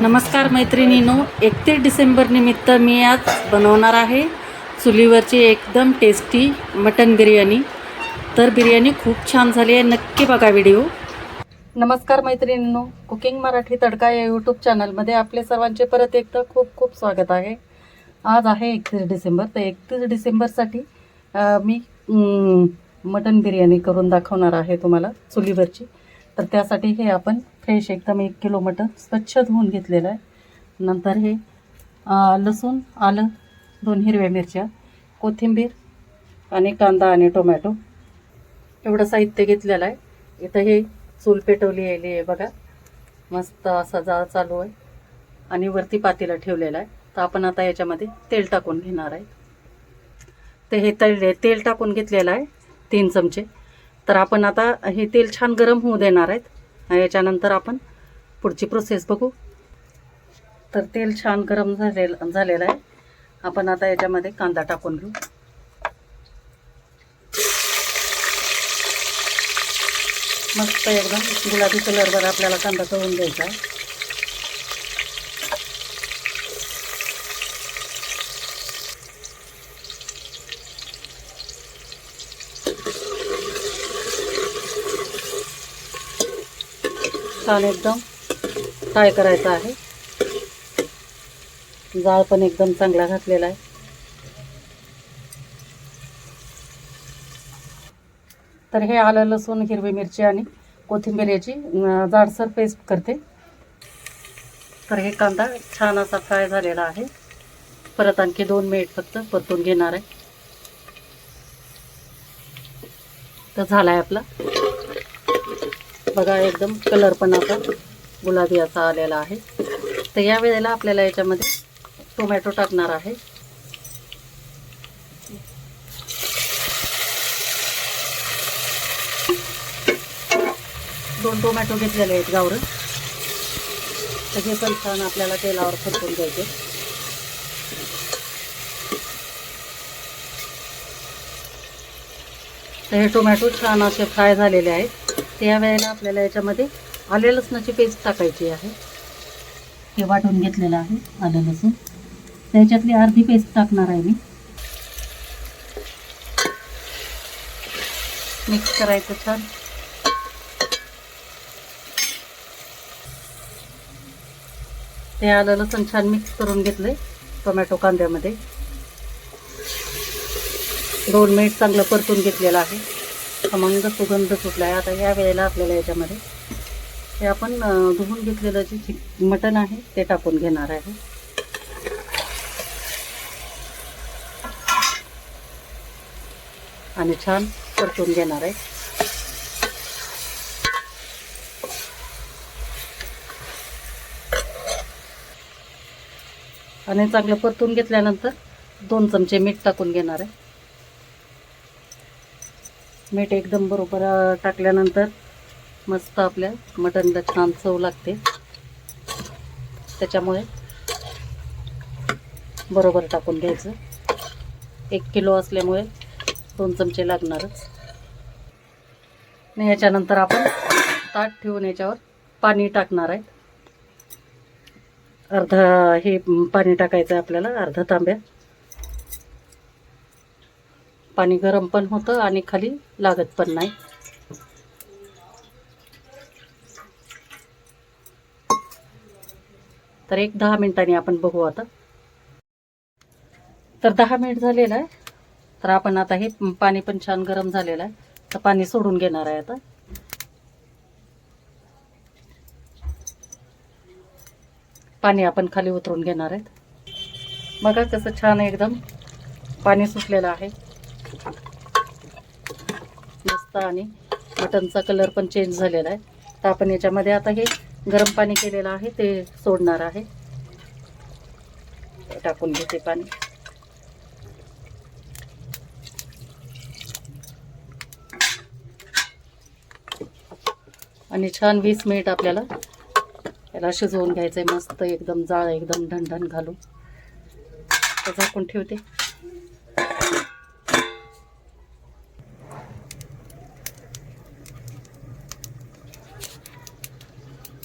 नमस्कार मैत्रिणीनो एकतीस डिसेंबर निमित्त मी आज बनवणार आहे चुलीवरची एकदम टेस्टी मटन बिर्याणी. तर बिर्याणी खूप छान झाली आहे नक्की बघा व्हिडिओ. नमस्कार मैत्रिणींनो कुकिंग मराठी तडका या यूट्यूब चॅनलमध्ये आपले सर्वांचे परत एकदा खूप खूप स्वागत आहे. आज आहे एकतीस डिसेंबर तर एकतीस डिसेंबरसाठी मी मटन बिर्याणी करून दाखवणार आहे तुम्हाला चुलीवरची. तर त्यासाठी हे आपण फ्रेश एकदम एक किलो स्वच्छ धुवून घेतलेलं आहे. नंतर हे लसूण आलं दोन हिरव्या मिरच्या कोथिंबीर आणि कांदा आणि टोमॅटो एवढं साहित्य घेतलेलं आहे. इथं हे चूल पेटवली आली आहे बघा. मस्त असा जाळ चालू आहे आणि वरती पातीला ठेवलेलं आहे. तर आपण आता याच्यामध्ये तेल टाकून घेणार आहे. तर हे तेल तेल टाकून घेतलेलं आहे तीन चमचे. तर आपण आता हे तेल छान गरम होऊ देणार आहेत. याच्यानंतर आपण पुढची प्रोसेस बघू. तर तेल छान गरम झालेलं झालेलं आहे. आपण आता याच्यामध्ये कांदा टाकून घेऊ. मस्त एकदम गुलाबी कलरवर आपल्याला कांदा तळून द्यायचा आहे. छान एकदम फ्राय करायचा आहे. जाळ पण एकदम चांगला घातलेला आहे. तर हे आलं लसूण हिरवी मिरची आणि कोथिंबीर याची जाडसर पेस्ट करते. तर हे कांदा छान असा फ्राय झालेला आहे. परत आणखी दोन मिनिट फक्त परतून घेणार आहे. तर झाला आहे आपला. बघा एकदम कलर पण आता गुलाबी असा आलेला आहे. तर या वेळेला आपल्याला याच्यामध्ये टोमॅटो टाकणार आहे. दोन टोमॅटो घेतलेले आहेत गावरं. तर हे पण छान आपल्याला तेलावर फरकून घ्यायचे. तर हे टोमॅटो छान असे फ्राय झालेले आहेत. त्या वेळेला आपल्याला याच्यामध्ये आले लसणाची पेस्ट टाकायची आहे. हे वाटून घेतलेलं आहे आलं लसूण. त्याच्यातली अर्धी पेस्ट टाकणार आहे मी. मिक्स करायचं छान. ते आलं लसूण छान मिक्स करून घेतले टोमॅटो कांद्यामध्ये. दोन मिनिट चांगलं परतून घेतलेलं आहे. खमंग सुगंध सुटला आहे आता या वेळेला आपल्याला याच्यामध्ये हे आपण धुवून घेतलेलं जे चिक मटण आहे ते टाकून घेणार आहे. आणि छान परतून घेणार आहे. आणि चांगलं परतून घेतल्यानंतर दोन चमचे मीठ टाकून घेणार आहे. मीठ एकदम बरोबर टाकल्यानंतर मस्त आपल्या मटणला छान चव लागते. त्याच्यामुळे बरोबर टाकून घ्यायचं. एक किलो असल्यामुळे दोन चमचे लागणारच. आणि याच्यानंतर आपण ताट ठेवून याच्यावर पाणी टाकणार आहे. अर्धा हे पाणी टाकायचं आहे आपल्याला अर्धा तांब्या. पाणी गरम पण होतं आणि खाली लागत पण नाही. तर एक दहा मिनिटांनी आपण बघू आता. तर दहा मिनिट झालेलं आहे. तर आपण आता हे पाणी पण छान गरम झालेलं आहे. तर पाणी सोडून घेणार आहे आता. पाणी आपण खाली उतरून घेणार आहेत. बघा कसं छान एकदम पाणी सुटलेलं आहे. मस्त आणि मटनचा कलर पण चेंज झालेला आहे. तर आपण याच्यामध्ये आता हे गरम पाणी केलेलं आहे ते सोडणार आहे. टाकून घेते पाणी. आणि छान वीस मिनिट आपल्याला याला शिजवून घ्यायचं आहे मस्त एकदम जाळ एकदम ढणढण घालून. झाकून ठेवते.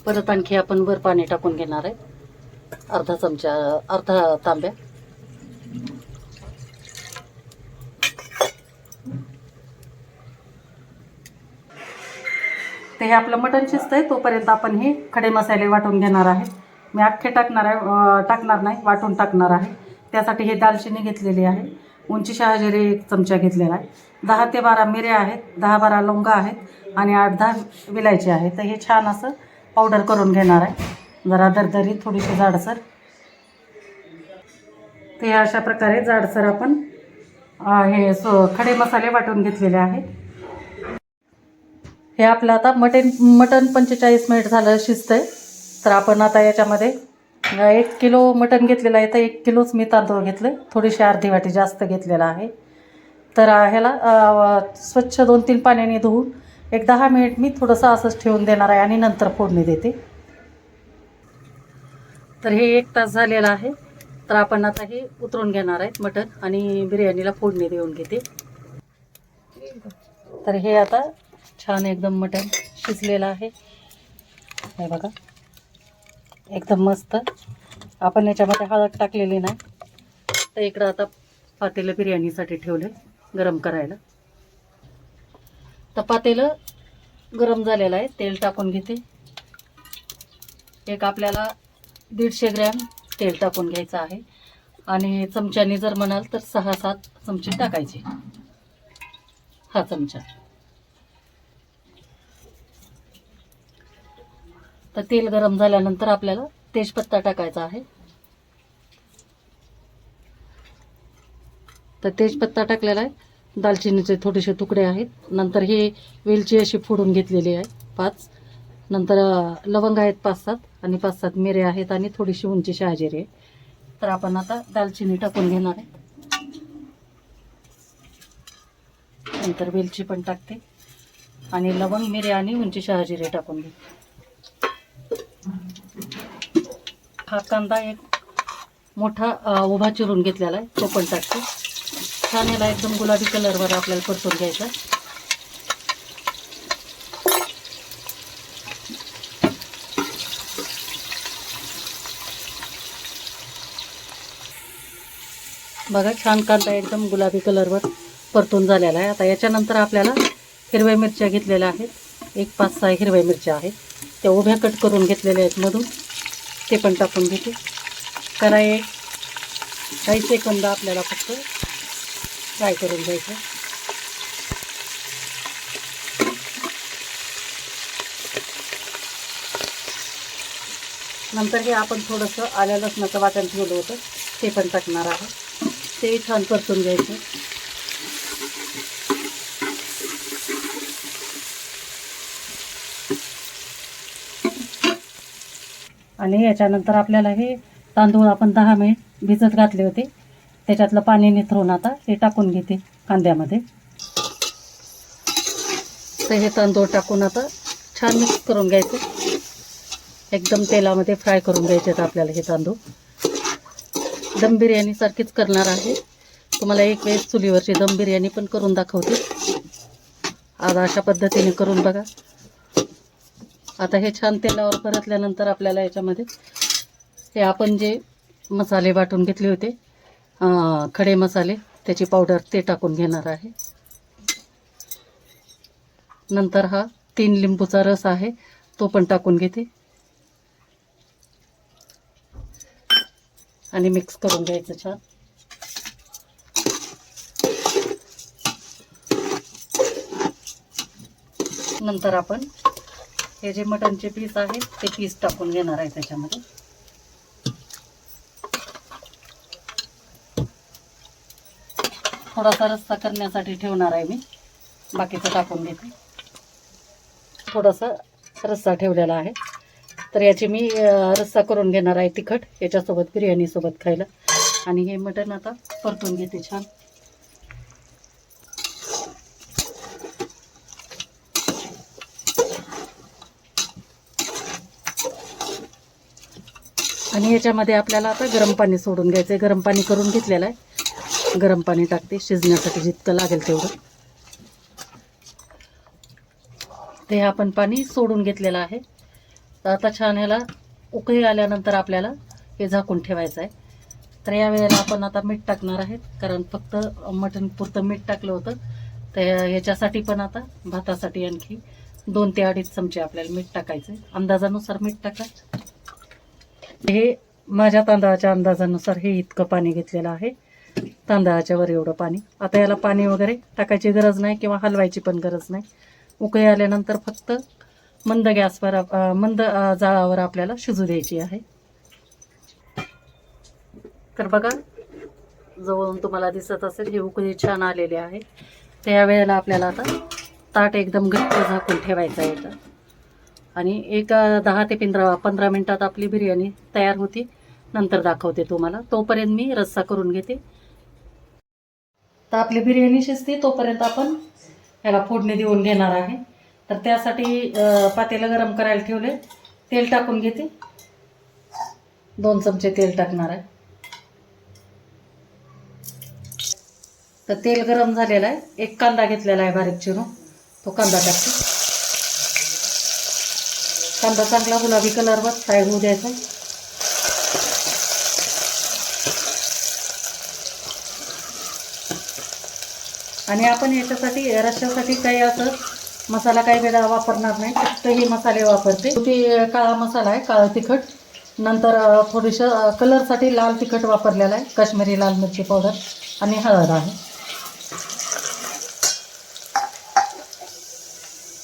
परत आणखी आपण वर पाणी टाकून घेणार आहे. अर्धा चमचा अर्धा तांब्या. ते हे आपलं मटण शिजतंय तोपर्यंत आपण हे खडे मसाले वाटून घेणार आहे. मी अख्खे टाकणार आहे टाकणार नाही वाटून टाकणार आहे. त्यासाठी हे दालचिनी घेतलेली आहे. उंची शहाजिरी एक चमचा घेतलेला आहे. दहा ते बारा मिऱ्या आहेत दहा बारा लवंगा आहेत आणि आठ दहा विलायची आहे. तर हे छान असं पावडर करून घेणार आहे. जरा दरदरी थोडीशी जाडसर. ते अशा प्रकारे जाडसर आपण हे सो खडे मसाले वाटून घेतलेले आहेत. हे आपलं आता मटन मटण पंचेचाळीस मिनिट झालं शिजतंय. तर आपण आता याच्यामध्ये एक किलो मटण घेतलेलं आहे. तर एक किलोच मी तांदूळ घेतले. थोडीशी अर्धी वाटी जास्त घेतलेला आहे. तर ह्याला स्वच्छ दोन तीन पाण्याने धुवून एक दहा मिनिट मी थोडंसं असंच ठेवून देणार आहे आणि नंतर फोडणी देते. तर हे एक तास झालेलं आहे. तर आपण आता हे उतरून घेणार आहेत मटण आणि बिर्याणीला फोडणी देऊन घेते. तर हे आता छान एकदम मटण शिजलेलं आहे. हे बघा. एकदम मस्त. आपण याच्यामध्ये हळद टाकलेली नाही. तर इकडं आता पातेलं बिर्याणीसाठी ठेवले गरम करायला. आता पातेलं गरम झालेलं आहे तेल टाकून घेते. एक आपल्याला दीडशे ग्रॅम तेल टाकून घ्यायचं आहे. आणि चमच्याने जर म्हणाल तर सहा सात चमचे टाकायचे. हा चमचा. तर तेल गरम झाल्यानंतर आपल्याला तेजपत्ता टाकायचा आहे. तर तेजपत्ता टाकलेला आहे. दालचिनीचे थोडेसे तुकडे आहेत. नंतर हे वेलची अशी फोडून घेतलेली आहे पाच. नंतर लवंग आहेत पाच सात आणि पाच सात मिरे आहेत आणि थोडीशी उंची शहाजिरी आहे. तर आपण आता दालचिनी टाकून घेणार आहे. नंतर वेलची पण टाकते. आणि लवंग मिरे आणि उंची शहाजिरे टाकून घेते. हा कांदा एक मोठा उभा चिरून घेतलेला आहे. तो पण टाकते. छान याला एकदम गुलाबी कलरवर आपल्याला परतून घ्यायचं. बघा छान कांदा एकदम गुलाबी कलरवर परतून झालेला आहे. आता याच्यानंतर आपल्याला हिरव्या मिरच्या घेतलेल्या आहेत. एक पाच सहा हिरव्या मिरच्या आहेत. त्या उभ्या कट करून घेतलेल्या आहेत मधून. ते पण टाकून घेते. त्याला एक काही सेकंद आपल्याला फक्त फ्राय करून घ्यायचं. नंतर हे आपण थोडंसं आल्या लसणाचं वाटण ठेवलं होतं. ते पण टाकणार आहोत. ते छान परतून घ्यायचं. आणि याच्यानंतर आपल्याला हे तांदूळ आपण दहा मिनिट भिजत घातले होते. त्याच्यातलं पाणी निथरून आता हे टाकून घेते कांद्यामध्ये. तर हे तांदूळ टाकून आता छान मिक्स करून घ्यायचं. एकदम तेलामध्ये फ्राय करून घ्यायचे आहेत आपल्याला हे तांदूळ. दम बिर्याणीसारखीच करणार आहे. तुम्हाला एक वेळेस चुलीवरची दम बिर्याणी पण करून दाखवते. आज अशा पद्धतीने करून बघा. आता हे छान तेलावर परतल्यानंतर आपल्याला याच्यामध्ये हे आपण जे मसाले वाटून घेतले होते खडे मसाले त्याची पावडर ते टाकून घेणार आहे. नंतर हा तीन लिंबूचा रस आहे तो पण टाकून घेते. आणि मिक्स करून घ्यायचं छान. नंतर आपण हे जे मटनचे पीस आहेत ते पीस टाकून घेणार आहे त्याच्यामध्ये. थोडासा रस्सा करण्यासाठी ठेवणार आहे मी. बाकीचं टाकून घेते. थोडासा रस्सा ठेवलेला आहे. तर याची मी रस्सा करून घेणार आहे तिखट. याच्यासोबत बिर्याणीसोबत खायला. आणि हे मटण आता परतून घेते छान. आणि याच्यामध्ये आपल्याला आता गरम पाणी सोडून घ्यायचं आहे गरम पाणी करून घेतलेलं आहे. गरम पाणी टाकते शिजण्यासाठी जितकं लागेल तेवढं. ते आपण पाणी सोडून घेतलेलं आहे. तर आता छान ह्याला उकळी आल्यानंतर आपल्याला हे झाकून ठेवायचं आहे. तर या वेळेला आपण आता मीठ टाकणार आहेत कारण फक्त मटण पुरतं मीठ टाकलं होतं. तर ह्याच्यासाठी पण आता भातासाठी आणखी दोन ते अडीच चमचे आपल्याला मीठ टाकायचं आहे अंदाजानुसार मीठ टाका. हे माझ्या तांदळाच्या अंदाजानुसार हे इतकं पाणी घेतलेलं आहे. तांदळाच्या वर एवढं पाणी. आता याला पाणी वगैरे टाकायची गरज नाही किंवा हलवायची पण गरज नाही. उकळी आल्यानंतर फक्त मंद गॅसवर मंद जाळावर आपल्याला शिजू द्यायची आहे. तर बघा जवळून तुम्हाला दिसत असेल ही उकळी छान आलेली आहे. तर या वेळेला आपल्याला आता ताट एकदम घट्ट झाकून ठेवायचं आहे आणि एक दहा ते पंधरा पंधरा मिनटात आपली बिर्याणी तयार होती. नंतर दाखवते तुम्हाला. तोपर्यंत मी रस्सा करून घेते. तर आपली बिर्याणी शिजते तोपर्यंत आपण ह्याला फोडणी देऊन घेणार आहे. तर त्यासाठी पातेला पातेलं गरम करायला ठेवले. तेल टाकून घेते. दोन चमचे तेल टाकणार आहे. तर तेल गरम झालेलं आहे. एक कांदा घेतलेला आहे बारीक चिरून. तो कांदा टाकते. कांदा चांगला गुलाबी कलरवर फ्राय होऊ द्यायचा आणि आपण याच्यासाठी रश्श्यासाठी काही असं मसाला काही वेगळा वापरणार नाही फक्त हे मसाले वापरते. ते काळा मसाला आहे काळं तिखट. नंतर अ, थोडीसं कलरसाठी लाल तिखट वापरलेलं आहे काश्मीरी लाल मिरची पावडर आणि हळद आहे.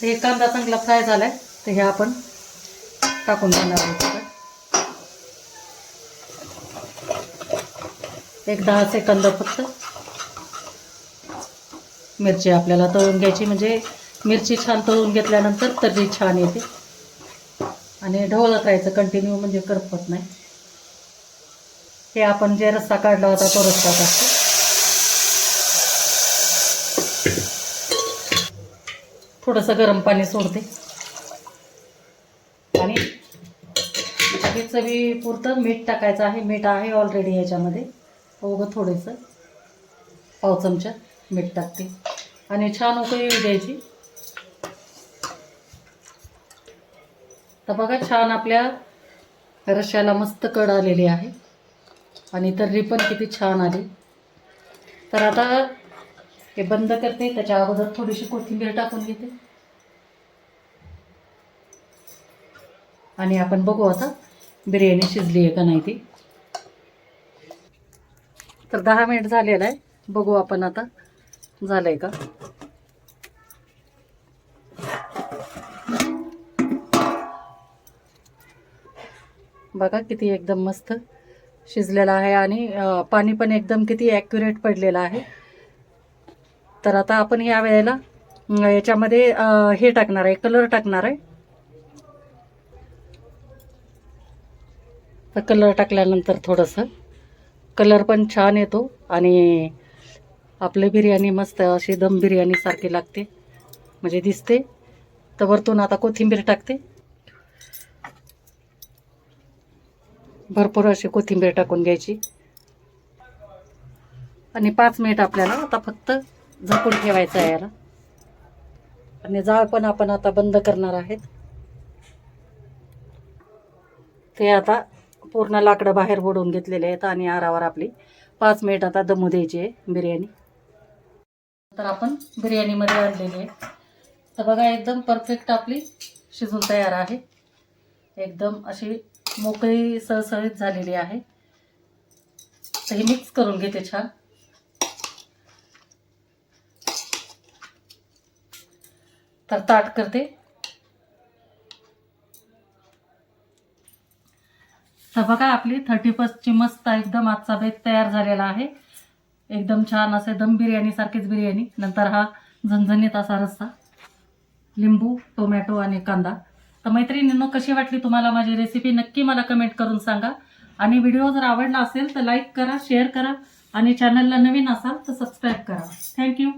हे कांदा चांगला फ्राय झाला आहे तर हे आपण टाकून देणार आहोत एक दहा सेकंद फक्त. मिरची आपल्याला तळून घ्यायची. म्हणजे मिरची छान तळून घेतल्यानंतर तर्री छान येते. आणि ढवळत राहायचं कंटिन्यू म्हणजे करपत नाही. हे आपण जे रस्सा काढला होता तो रस्सा टाकतो. थोडंसं गरम पाणी सोडते. आणि हे चवीपुरतं मीठ टाकायचं आहे. मीठ आहे ऑलरेडी याच्यामध्ये. उगं थोडंसं. पाव चमचा. मीठ टाकते. आणि छान उकळी येऊ द्यायची. तर बघा छान आपल्या रश्याला मस्त कड आलेली आहे. आणि तर्री पण किती छान आली. तर आता हे बंद करते. त्याच्या अगोदर थोडीशी कोथिंबीर टाकून घेते. आणि आपण बघू आता बिर्याणी शिजली आहे का नाही ती. तर दहा मिनिट झालेला आहे. बघू आपण आता. झालंय का? बघा किती एकदम मस्त शिजलेलं आहे आणि पाणी पण एकदम किती ॲक्युरेट पडलेलं आहे. तर आता आपण या वेळेला याच्यामध्ये हे टाकणार आहे कलर टाकणार आहे. तर कलर टाकल्यानंतर थोडंसं कलर पण छान येतो आणि आपली बिर्याणी मस्त अशी दम बिर्याणीसारखी लागते. म्हणजे दिसते. तर वरतून आता कोथिंबीर टाकते. भरपूर अशी कोथिंबीर टाकून घ्यायची. आणि पाच मिनिट आपल्याला आता फक्त झाकून ठेवायचं आहे याला. आणि जाळ पण आपण आता बंद करणार आहेत. ते आता पूर्ण लाकडं बाहेर ओढून घेतलेले आहेत आणि आरावर आपली पाच मिनिट आता दमू द्यायची आहे बिर्याणी. तर आपण बिर्याणीमध्ये आणलेली आहे. तर बघा एकदम परफेक्ट आपली शिजून तयार आहे. एकदम अशी मोकळी सळसळीत झालेली आहे. तर ही मिक्स करून घेते छान. तर ताट करते. तर बघा आपली थर्टी फर्स्टची मस्त एकदम आजचा बेत तयार झालेला आहे. एकदम छान असे दम बिर्याणीसारखीच बिर्याणी. नंतर हा झणझणीत असा रस्सा लिंबू टोमॅटो आणि कांदा. तर मैत्रिणींनो कशी वाटली तुम्हाला माझी रेसिपी नक्की मला कमेंट करून सांगा. आणि व्हिडिओ जर आवडला असेल तर लाईक करा शेअर करा. आणि चॅनलला नवीन असाल तर सबस्क्राईब करा. थँक्यू